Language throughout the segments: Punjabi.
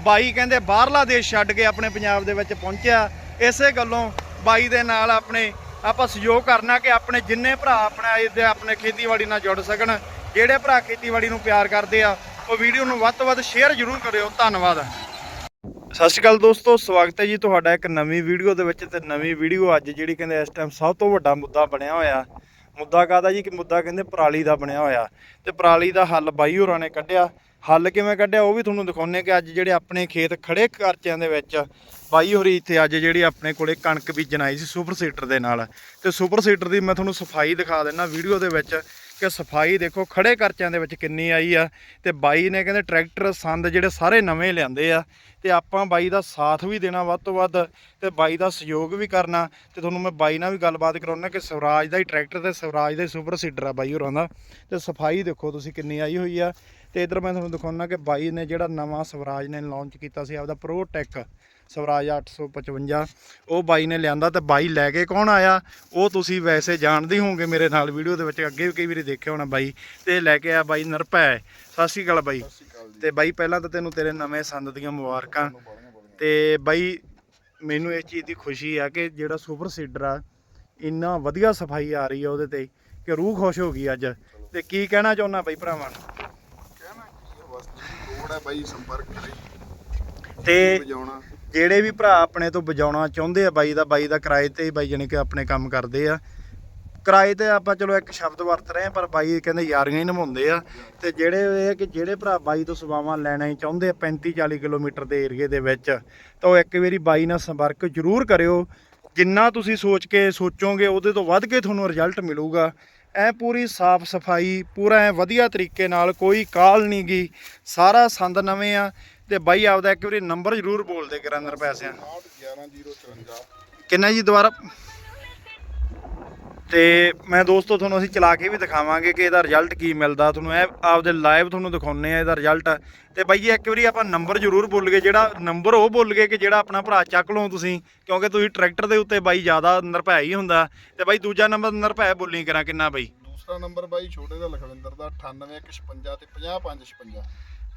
ਬਾਈ ਕਹਿੰਦੇ ਬਾਹਰਲਾ ਦੇਸ਼ ਛੱਡ ਕੇ ਆਪਣੇ ਪੰਜਾਬ ਦੇ ਵਿੱਚ ਪਹੁੰਚਿਆ। ਇਸੇ ਗੱਲੋਂ ਬਾਈ ਦੇ ਨਾਲ ਆਪਣੇ ਆਪਾਂ ਸਹਿਯੋਗ ਕਰਨਾ ਕਿ ਆਪਣੇ ਜਿੰਨੇ ਭਰਾ ਆਪਣਾ ਇਹਦੇ ਆਪਣੇ ਖੇਤੀਬਾੜੀ ਨਾਲ ਜੁੜ ਸਕਣ, ਜਿਹੜੇ ਭਰਾ ਖੇਤੀਬਾੜੀ ਨੂੰ ਪਿਆਰ ਕਰਦੇ ਆ, ਉਹ ਵੀਡੀਓ ਨੂੰ ਵੱਧ ਤੋਂ ਵੱਧ ਸ਼ੇਅਰ ਜ਼ਰੂਰ ਕਰਿਓ। ਧੰਨਵਾਦ। ਸਤਿ ਸ਼੍ਰੀ ਅਕਾਲ ਦੋਸਤੋ, ਸਵਾਗਤ ਹੈ ਜੀ ਤੁਹਾਡਾ ਇੱਕ ਨਵੀਂ ਵੀਡੀਓ ਦੇ ਵਿੱਚ ਤੇ ਨਵੀਂ ਵੀਡੀਓ ਅੱਜ ਜਿਹੜੀ ਕਹਿੰਦੇ ਇਸ ਟਾਈਮ ਸਭ ਤੋਂ ਵੱਡਾ ਮੁੱਦਾ ਬਣਿਆ ਹੋਇਆ। ਮੁੱਦਾ ਕਾਹਦਾ ਜੀ? ਕਿ ਮੁੱਦਾ ਕਹਿੰਦੇ ਪਰਾਲੀ ਦਾ ਬਣਿਆ ਹੋਇਆ। ਤੇ ਪਰਾਲੀ ਦਾ ਹੱਲ ਬਾਈ ਹੋਰਾਂ ਨੇ ਕੱਢਿਆ। ਹੱਲ ਕਿਵੇਂ ਕੱਢਿਆ? ਉਹ ਵੀ ਤੁਹਾਨੂੰ ਦਿਖਾਉਣੇ ਕਿ ਅੱਜ ਜਿਹੜੇ ਆਪਣੇ ਖੇਤ ਖੜੇ ਕਰਚਿਆਂ ਦੇ ਵਿੱਚ, ਬਾਈ ਹੋਰੀ ਇੱਥੇ ਅੱਜ ਜਿਹੜੀ ਆਪਣੇ ਕੋਲੇ ਕਣਕ ਬੀਜਣ ਆਈ ਸੀ ਸੁਪਰ ਸੀਟਰ ਦੇ ਨਾਲ। ਤੇ ਸੁਪਰ ਸੀਟਰ ਦੀ ਮੈਂ ਤੁਹਾਨੂੰ ਸਫ਼ਾਈ ਦਿਖਾ ਦਿੰਦਾ ਵੀਡੀਓ ਦੇ ਵਿੱਚ। ਕਿ ਸਫ਼ਾਈ ਦੇਖੋ ਖੜੇ ਕਰਚਿਆਂ ਦੇ ਵਿੱਚ ਕਿੰਨੀ ਆਈ ਆ ਤੇ ਬਾਈ ਨੇ ਕਹਿੰਦੇ ਟਰੈਕਟਰ ਸੰਦ ਜਿਹੜੇ ਸਾਰੇ ਨਵੇਂ ਲਿਆਂਦੇ ਆ ਤੇ ਆਪਾਂ ਬਾਈ ਦਾ ਸਾਥ ਵੀ ਦੇਣਾ ਵੱਧ ਤੋਂ ਵੱਧ ਤੇ ਬਾਈ ਦਾ ਸਹਿਯੋਗ ਵੀ ਕਰਨਾ ਤੇ ਤੁਹਾਨੂੰ ਮੈਂ ਬਾਈ ਨਾਲ ਵੀ ਗੱਲਬਾਤ ਕਰਾਉਣਾ ਕਿ ਸਵਰਾਜ ਦਾ ਹੀ ਟਰੈਕਟਰ ਤੇ ਸਵਰਾਜ ਦਾ ਹੀ ਸੁਪਰ ਸੀਡਰ ਆ ਬਾਈ ਹੋਰਾਂ ਦਾ ਤੇ ਸਫ਼ਾਈ ਦੇਖੋ ਤੁਸੀਂ ਕਿੰਨੀ ਆਈ ਹੋਈ ਆ ਤੇ ਇਧਰ ਮੈਂ ਤੁਹਾਨੂੰ ਦਿਖਾਉਣਾ ਕਿ ਬਾਈ ਨੇ ਜਿਹੜਾ ਨਵਾਂ ਸਵਰਾਜ ਨੇ ਲਾਂਚ ਕੀਤਾ ਸੀ ਆਪਦਾ ਪ੍ਰੋ ਟੈਕ ਸਵਰਾਜ 855 ਉਹ ਬਾਈ ਨੇ ਲਿਆਂਦਾ ਤੇ ਬਾਈ ਲੈ ਕੇ ਕੌਣ ਆਇਆ? ਉਹ ਤੁਸੀਂ ਵੈਸੇ ਜਾਣਦੇ ਹੀ ਹੋਵੋਗੇ ਮੇਰੇ ਨਾਲ ਵੀਡੀਓ ਦੇ ਵਿੱਚ। ਅੱਗੇ ਵੀ ਕਈ ਵਾਰੀ ਦੇਖਿਆ ਹੋਣਾ ਬਾਈ। ਤੇ ਲੈ ਕੇ ਆਇਆ ਬਾਈ ਨਰਪੈ ਸਤਿ ਸ਼੍ਰੀ ਅਕਾਲ ਬਾਈ। ਤੇ ਬਾਈ ਪਹਿਲਾਂ ਤਾਂ ਤੈਨੂੰ ਤੇਰੇ ਨਵੇਂ ਸੰਦ ਦੀਆਂ ਮੁਬਾਰਕਾਂ। ਤੇ ਬਾਈ ਮੈਨੂੰ ਇਸ ਚੀਜ਼ ਦੀ ਖੁਸ਼ੀ ਆ ਕਿ ਜਿਹੜਾ ਸੁਪਰ ਸੀਡਰ ਆ ਇੰਨਾ ਵਧੀਆ ਸਫ਼ਾਈ ਆ ਰਹੀ ਆ ਉਹਦੇ ਤੇ ਕਿ ਰੂਹ ਖੁਸ਼ ਹੋ ਗਈ ਅੱਜ। ਤੇ ਕੀ ਕਹਿਣਾ ਚਾਹੁੰਦਾ ਬਾਈ ਭਰਾਵਾਂ ਨੂੰ? ਕਹਿਣਾ ਕੀ ਹੈ ਬਸ ਲੋੜ ਹੈ ਬਾਈ ਸੰਪਰਕ ਕਰੇ ਤੇ ਜਿਹੜੇ ਵੀ ਭਰਾ ਆਪਣੇ ਤੋਂ ਵਜਾਉਣਾ ਚਾਹੁੰਦੇ ਆ ਬਾਈ ਦਾ ਬਾਈ ਦਾ ਕਿਰਾਏ ਤੇ ਬਾਈ ਜਾਣੀ ਕਿ ਆਪਣੇ ਕੰਮ ਕਰਦੇ ਆ। ਕਿਰਾਏ ਤੇ ਆਪਾਂ ਚਲੋ ਇੱਕ ਸ਼ਬਦ ਵਰਤ ਰਹੇ ਆ ਪਰ ਬਾਈ ਕਹਿੰਦੇ ਯਾਰੀਆਂ ਹੀ ਨਿਭਾਉਂਦੇ ਆ। ਤੇ ਜਿਹੜੇ ਇਹ ਕਿ ਜਿਹੜੇ ਭਰਾ ਬਾਈ ਤੋਂ ਸੇਵਾਵਾਂ ਲੈਣਾ ਹੀ ਚਾਹੁੰਦੇ ਆ 35 40 ਕਿਲੋਮੀਟਰ ਦੇ ਏਰੀਏ ਦੇ ਵਿੱਚ, ਤਾਂ ਉਹ ਇੱਕ ਵਾਰੀ ਬਾਈ ਨਾਲ ਸੰਪਰਕ ਜ਼ਰੂਰ ਕਰਿਓ। ਜਿੰਨਾ ਤੁਸੀਂ ਸੋਚ ਕੇ ਸੋਚੋਗੇ, ਉਹਦੇ ਤੋਂ ਵੱਧ ਕੇ ਤੁਹਾਨੂੰ ਰਿਜ਼ਲਟ ਮਿਲੂਗਾ। ਐ ਪੂਰੀ ਸਾਫ਼ ਸਫ਼ਾਈ, ਪੂਰਾ ਐ ਵਧੀਆ ਤਰੀਕੇ ਨਾਲ, ਕੋਈ ਕਾਲ ਨਹੀਂ ਗੀ ਸਾਰਾ ਸੰਦ ਨਵੇਂ ਆ। ਤੇ ਬਾਈ ਆਪਦਾ ਇੱਕ ਵਾਰੀ ਨੰਬਰ ਜ਼ਰੂਰ ਬੋਲ ਦੇ ਕਰਾਂਦਰ ਪੈਸਿਆਂ 611054 ਕਿੰਨਾ ਜੀ ਦੁਬਾਰਾ? ਤੇ ਮੈਂ ਦੋਸਤੋ ਤੁਹਾਨੂੰ ਅਸੀਂ ਚਲਾ ਕੇ ਵੀ ਦਿਖਾਵਾਂਗੇ ਕਿ ਇਹਦਾ ਰਿਜ਼ਲਟ ਕੀ ਮਿਲਦਾ। ਤੁਹਾਨੂੰ ਇਹ ਆਪਦੇ ਲਾਈਵ ਤੁਹਾਨੂੰ ਦਿਖਾਉਨੇ ਆ ਇਹਦਾ ਰਿਜ਼ਲਟ ਤੇ ਬਾਈ ਜੀ ਇੱਕ ਵਾਰੀ ਆਪਾਂ ਨੰਬਰ ਜ਼ਰੂਰ ਭੁੱਲ ਗਏ ਜਿਹੜਾ ਨੰਬਰ ਉਹ ਭੁੱਲ ਗਏ ਕਿ ਜਿਹੜਾ ਆਪਣਾ ਭਰਾ ਚੱਕ ਲਓ ਤੁਸੀਂ ਕਿਉਂਕਿ ਤੁਸੀਂ ਟਰੈਕਟਰ ਦੇ ਉੱਤੇ ਬਾਈ ਜ਼ਿਆਦਾ ਨਿਰਭੈ ਹੀ ਹੁੰਦਾ। ਤੇ ਬਾਈ ਦੂਜਾ ਨੰਬਰ ਨਿਰਭੈ ਬੋਲੀ ਕਰਾਂ ਕਿੰਨਾ ਬਾਈ? ਦੂਸਰਾ ਨੰਬਰ ਬਾਈ ਛੋਟੇ ਦਾ ਲਖਵਿੰਦਰ ਦਾ 9856 ਤੇ 5556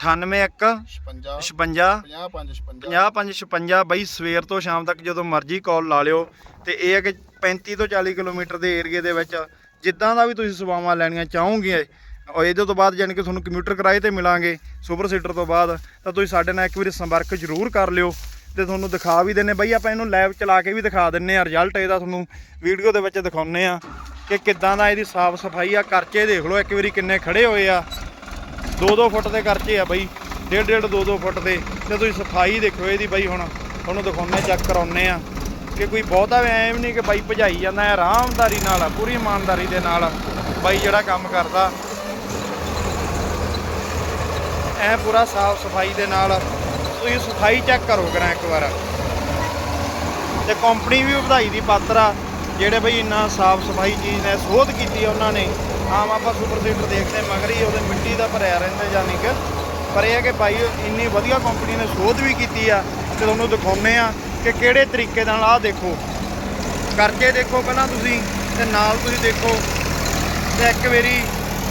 98 56 56 5556 5556 ਬਾਈ ਸਵੇਰ ਤੋਂ ਸ਼ਾਮ ਤੱਕ ਜਦੋਂ ਮਰਜ਼ੀ ਕਾਲ ਲਾ ਲਿਓ ਤੇ ਇਹ ਹੈ ਕਿ 35 ਤੋਂ 40 ਕਿਲੋਮੀਟਰ ਦੇ ਏਰੀਏ ਦੇ ਵਿੱਚ ਜਿੱਦਾਂ ਦਾ ਵੀ ਤੁਸੀਂ ਸੇਵਾਵਾਂ ਲੈਣੀਆਂ ਚਾਹੋਗੇ ਔਰ ਇਹਦੇ ਤੋਂ ਬਾਅਦ ਯਾਨੀ ਕਿ ਤੁਹਾਨੂੰ ਕੰਪਿਊਟਰ ਕਿਰਾਏ ਤੇ ਮਿਲਾਂਗੇ ਸੁਪਰ ਸੀਟਰ ਤੋਂ ਬਾਅਦ ਤਾਂ ਤੁਸੀਂ ਸਾਡੇ ਨਾਲ ਇੱਕ ਵਾਰੀ ਸੰਪਰਕ ਜ਼ਰੂਰ ਕਰ ਲਿਓ ਤੇ ਤੁਹਾਨੂੰ ਦਿਖਾ ਵੀ ਦਿੰਨੇ ਬਈ ਆਪਾਂ ਇਹਨੂੰ ਲਾਈਵ ਚਲਾ ਕੇ ਵੀ ਦਿਖਾ ਦਿੰਨੇ ਆ ਰਿਜ਼ਲਟ ਇਹਦਾ ਤੁਹਾਨੂੰ ਵੀਡੀਓ ਦੇ ਵਿੱਚ ਦਿਖਾਉਨੇ ਆ ਕਿ ਕਿੱਦਾਂ ਦਾ ਇਹਦੀ ਸਾਫ਼ ਸਫ਼ਾਈ ਆ ਕਰਚੇ ਦੇਖ ਲਓ ਇੱਕ ਵਾਰੀ ਕਿੰਨੇ ਖੜੇ ਹੋਏ ਆ। 2-2 ਫੁੱਟ ਦੇ ਖਰਚੇ ਆ ਬਈ। 1.5 2-2 ਫੁੱਟ ਦੇ। ਤੇ ਤੁਸੀਂ ਸਫ਼ਾਈ ਦੇਖੋ ਇਹਦੀ ਬਈ ਹੁਣ। ਤੁਹਾਨੂੰ ਦਿਖਾਉਨੇ ਚੈੱਕ ਕਰਾਉਨੇ ਆ ਕਿ ਕੋਈ ਬਹੁਤਾ ਵੀ ਐਂ ਵੀ ਨਹੀਂ ਕਿ ਬਾਈ ਭਜਾਈ ਜਾਂਦਾ ਹੈ ਆਰਾਮਦਾਰੀ ਨਾਲ ਆ, ਪੂਰੀ ਇਮਾਨਦਾਰੀ ਦੇ ਨਾਲ ਬਾਈ ਜਿਹੜਾ ਕੰਮ ਕਰਦਾ। ਐ ਪੂਰਾ ਸਾਫ਼ ਸਫ਼ਾਈ ਦੇ ਨਾਲ ਤੁਸੀਂ ਸਫ਼ਾਈ ਚੈੱਕ ਕਰੋ ਕਰਾਂ ਇੱਕ ਵਾਰ। ਤੇ ਕੰਪਨੀ ਵੀ ਵਧਾਈ ਦੀ ਪਾਤਰ ਆ ਜਿਹੜੇ ਬਈ ਇੰਨਾ ਸਾਫ਼ ਸਫ਼ਾਈ ਚੀਜ਼ ਨੇ ਸੋਧ ਕੀਤੀ ਉਹਨਾਂ ਨੇ। ਆਮ ਆਪਾਂ ਸੁਪਰ ਸੀਟਰ ਦੇਖਦੇ ਮਗਰ ਹੀ ਉਹਦੇ ਮਿੱਟੀ ਦਾ ਭਰਿਆ ਰਹਿੰਦਾ ਜਾਨੀ ਕਿ। ਪਰ ਇਹ ਹੈ ਕਿ ਬਾਈ ਇੰਨੀ ਵਧੀਆ ਕੰਪਨੀ ਨੇ ਸੋਧ ਵੀ ਕੀਤੀ ਆ ਤੇ ਤੁਹਾਨੂੰ ਦਿਖਾਉਨੇ ਆ ਕਿ ਕਿਹੜੇ ਤਰੀਕੇ ਨਾਲ ਆਹ ਦੇਖੋ। ਕਰਕੇ ਦੇਖੋ ਪਹਿਲਾਂ ਤੁਸੀਂ ਤੇ ਨਾਲ ਤੁਸੀਂ ਦੇਖੋ। ਤੇ ਇੱਕ ਵਾਰੀ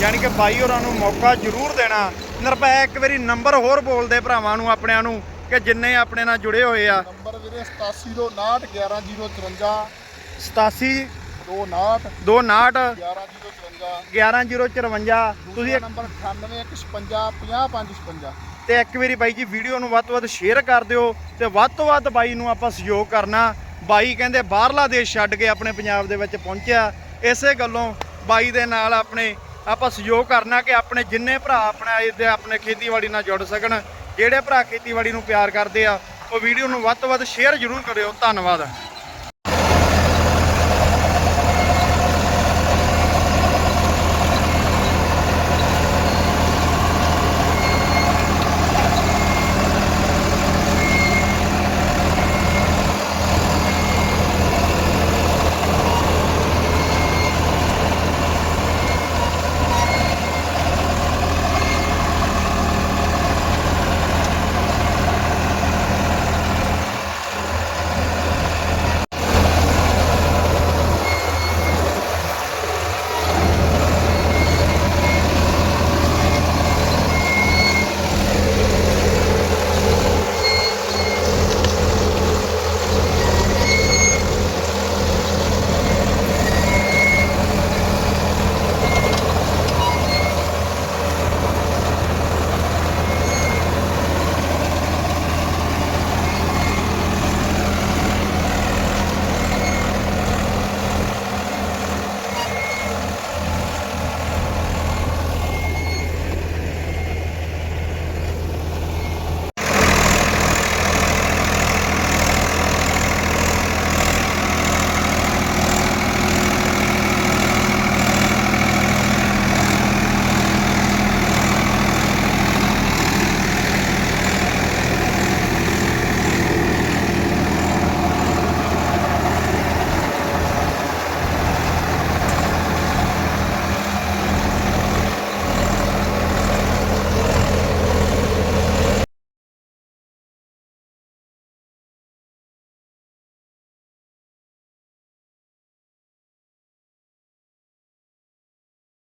ਯਾਨੀ ਕਿ ਬਾਈ ਹੋਰਾਂ ਨੂੰ ਮੌਕਾ ਜ਼ਰੂਰ ਦੇਣਾ। ਨਿਰਭੈ ਇੱਕ ਵਾਰੀ ਨੰਬਰ ਹੋਰ ਬੋਲਦੇ ਭਰਾਵਾਂ ਨੂੰ ਆਪਣਿਆਂ ਨੂੰ ਕਿ ਜਿੰਨੇ ਆਪਣੇ ਨਾਲ ਜੁੜੇ ਹੋਏ ਆ। ਨੰਬਰ ਵੀਰੇ 8729 87 11059 259 11054 11054 ਤੁਸੀਂ ਨੰਬਰ 9856 55 ਤੇ ਇੱਕ ਵਾਰੀ ਬਾਈ ਜੀ ਵੀਡੀਓ ਨੂੰ ਵੱਧ ਤੋਂ ਵੱਧ ਸ਼ੇਅਰ ਕਰ ਦਿਓ ਤੇ ਵੱਧ ਤੋਂ ਵੱਧ ਬਾਈ ਨੂੰ ਆਪਾਂ ਸਹਿਯੋਗ ਕਰਨਾ। ਬਾਈ ਕਹਿੰਦੇ ਬਾਹਰਲਾ ਦੇਸ਼ ਛੱਡ ਕੇ ਆਪਣੇ ਪੰਜਾਬ ਦੇ ਵਿੱਚ ਪਹੁੰਚਿਆ। ਇਸੇ ਗੱਲੋਂ ਬਾਈ ਦੇ ਨਾਲ ਆਪਣੇ ਆਪਾਂ ਸਹਿਯੋਗ ਕਰਨਾ ਕਿ ਆਪਣੇ ਜਿੰਨੇ ਭਰਾ ਆਪਣਾ ਇਹਦੇ ਆਪਣੇ ਖੇਤੀਬਾੜੀ ਨਾਲ ਜੁੜ ਸਕਣ ਜਿਹੜੇ ਭਰਾ ਖੇਤੀਬਾੜੀ ਨੂੰ ਪਿਆਰ ਕਰਦੇ ਆ ਉਹ ਵੀਡੀਓ ਨੂੰ ਵੱਧ ਤੋਂ ਵੱਧ ਸ਼ੇਅਰ ਜ਼ਰੂਰ ਕਰਿਓ। ਧੰਨਵਾਦ।